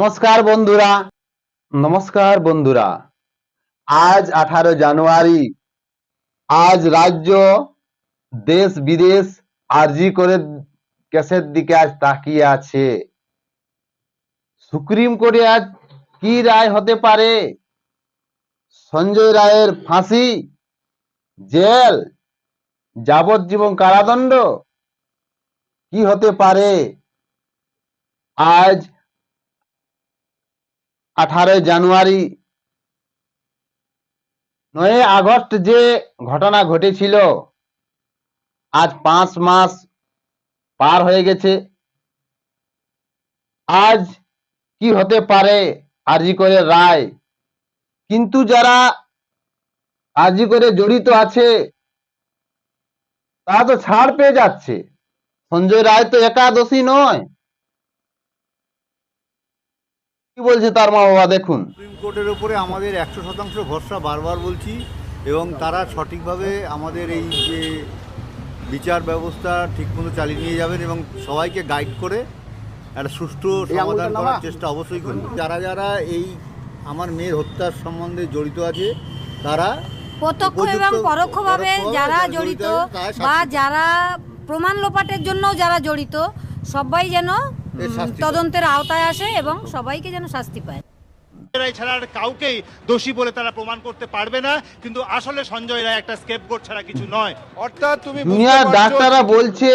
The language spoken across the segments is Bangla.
নমস্কার বন্ধুরা। নমস্কার বন্ধুরা। আজ আঠারো জানুয়ারি। আজ রাজ্য দেশ বিদেশ আরজি করে কেসের দিকে আজ তাকিয়ে আছে। সুপ্রিম কোর্টে আজ কি রায় হতে পারে? সঞ্জয় রায়ের ফাঁসি? জেল? যাবজ্জীবন কারাদণ্ড? কি হতে পারে? আজ আঠারোই জানুয়ারি। নয় আগস্ট যে ঘটনা ঘটেছিল, আজ পাঁচ মাস পার হয়ে গেছে। আজ কি হতে পারে আরজি করে রায়? কিন্তু যারা আরজি করে জড়িত আছে, তারা তো ছাড় পেয়ে যাচ্ছে। সঞ্জয় রায় তো একাদশী নয়। কি বলছে তার মা বাবা দেখুন। সুপ্রিম কোর্টের উপরে আমাদের একশো শতাংশ ভরসা বারবার বলছি এবং তারা সঠিকভাবে আমাদের এই যে বিচার ব্যবস্থা ঠিক ঠিকমতো চালিয়ে নিয়ে যাবেন এবং সবাইকে গাইড করে একটা সুষ্ঠু সমাধান করার চেষ্টা অবশ্যই করবেন যারা যারা এই আমার মেয়ের হত্যার সম্বন্ধে জড়িত আছে তারা প্রত্যক্ষ এবং পরোক্ষভাবে যারা জড়িত বা যারা প্রমাণ লোপাটের জন্য যারা জড়িত সবাই যেন তদন্তের আওতায় আসে এবং সবাইকে যেন শাস্তি পায়। ছাড়া আর কাউকেই দোষী বলে তারা প্রমাণ করতে পারবে না কিন্তু আসলে সঞ্জয় রায় একটা স্কেপগোট ছাড়া কিছু নয়। অর্থাৎ তুমি ডাক্তাররা বলছে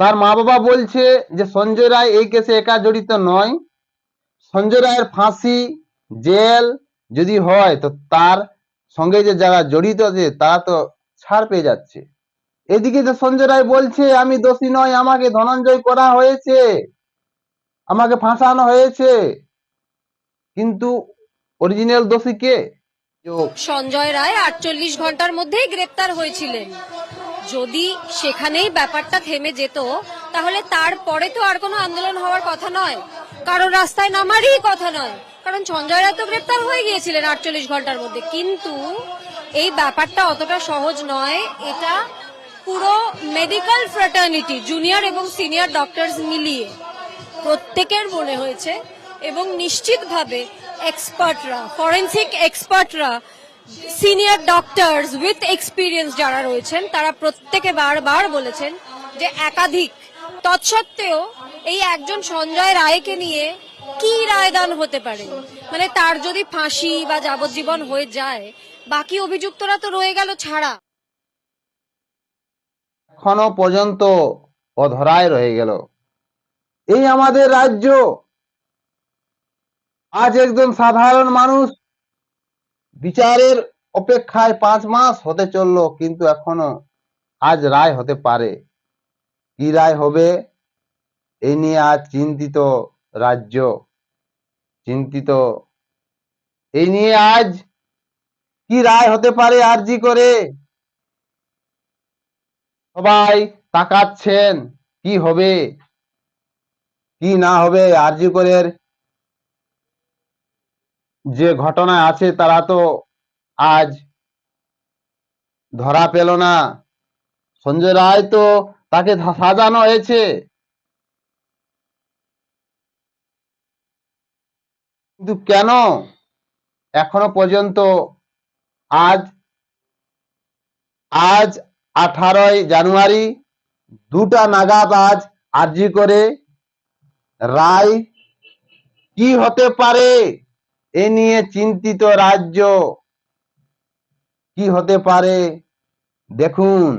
তার মা বাবা বলছে যে সঞ্জয় রায় এই কেসে একা জড়িত নয়। সঞ্জয় রায়ের ফাঁসি জেল যদি হয় তো তার সঙ্গে যে যারা জড়িত আছে তারা তো ছাড় পেয়ে যাচ্ছে। এদিকে তো সঞ্জয় রায় বলছে আমি দোষী নয় আমাকে ধনঞ্জয় করা হয়েছে। আমাকে ফাঁসানো হয়েছে। কিন্তু অরিজিনাল দোষী কে? সঞ্জয় রায় আটচল্লিশ ঘণ্টার মধ্যেই গ্রেপ্তার হয়েছিলেন। যদি সেখানেই ব্যাপারটা থেমে যেত তাহলে তারপরে তো আর কোনো আন্দোলন হওয়ার কথা নয়। কারণ রাস্তায় নামারই কথা নয়। কারণ সঞ্জয় রায় তো গ্রেপ্তার হয়ে গিয়েছিলেন আটচল্লিশ ঘণ্টার মধ্যে। কিন্তু এই ব্যাপারটা অতটা সহজ নয়। এটা মেডিকেল ফ্রেটার্নিটি, জুনিয়র এবং সিনিয়র ডক্টরস মিলিয়ে প্রত্যেকের মনে হয়েছে এবং নিশ্চিতভাবে এক্সপার্টরা, ফরেন্সিক এক্সপার্টরা, সিনিয়র ডক্টরস উইথ এক্সপিরিয়েন্স যারা রয়েছেন, তারা প্রত্যেকে বারবার বলেছেন যে একাধিক, তৎসত্ত্বেও এই একজন সঞ্জয় রায়কে নিয়ে কি রায়দান হতে পারে? মানে তার যদি ফাঁসি বা যাবজ্জীবন হয়ে যায়, বাকি অভিযুক্তরা তো রয়ে গেল ছাড়া। এখনও পর্যন্ত অধরায় রয়ে গেল। এই আমাদের রাজ্য আজ একজন সাধারণ মানুষ বিচারের অপেক্ষায় পাঁচ মাস হতে চলল, কিন্তু এখনও আজ রায় হতে পারে। কি রায় হবে এই নিয়ে আজ চিন্তিত রাজ্য। চিন্তিত। এই নিয়ে আজ কি রায় হতে পারে আরজি করে? সবাই তাকাচ্ছেন, কি হবে? কি না হবে? আরজি করের যে ঘটনা আছে তারা তো আজ ধরা পেল না। সঞ্জয় রায় তো তাকে সাজানো হয়েছে। কিন্তু কেন? এখনও পর্যন্ত আজ আজ আঠারোই জানুয়ারি দুটা নাগাদ আজ আর্জি করে রায় কি হতে পারে এ নিয়ে চিন্তিত রাজ্য কি হতে পারে? দেখুন।